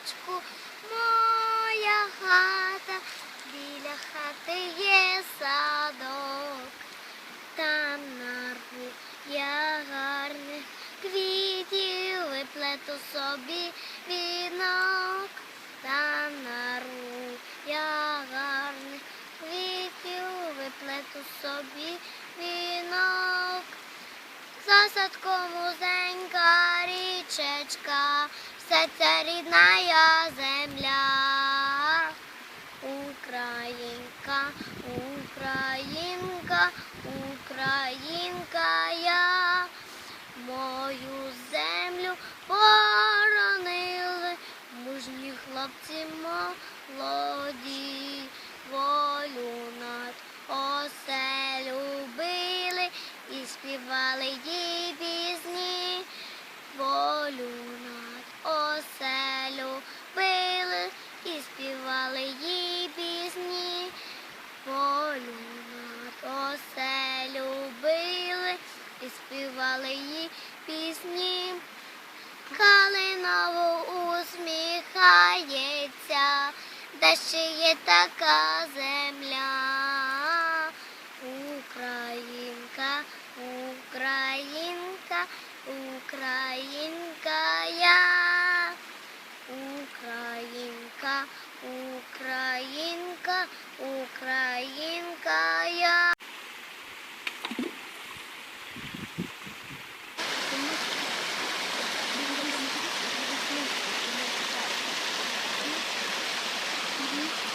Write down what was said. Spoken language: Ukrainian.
садочку, моя хата, біля хати є садок, там нарву я гарних квітів виплету собі вінок, там нарву я гарних квітів виплету собі вінок. За садком вузенька річечка, все це рідна земля. Українка, Українка, Українка я, мою землю боронили, мужні хлопці молоді, над оселю били і співали їй пісні, волю оселю били і співали їй пісні. Калиново усміхається, де ще є така земля. Українка, Українка, Українка я, Українка, Українка, Українка я. Mm-hmm.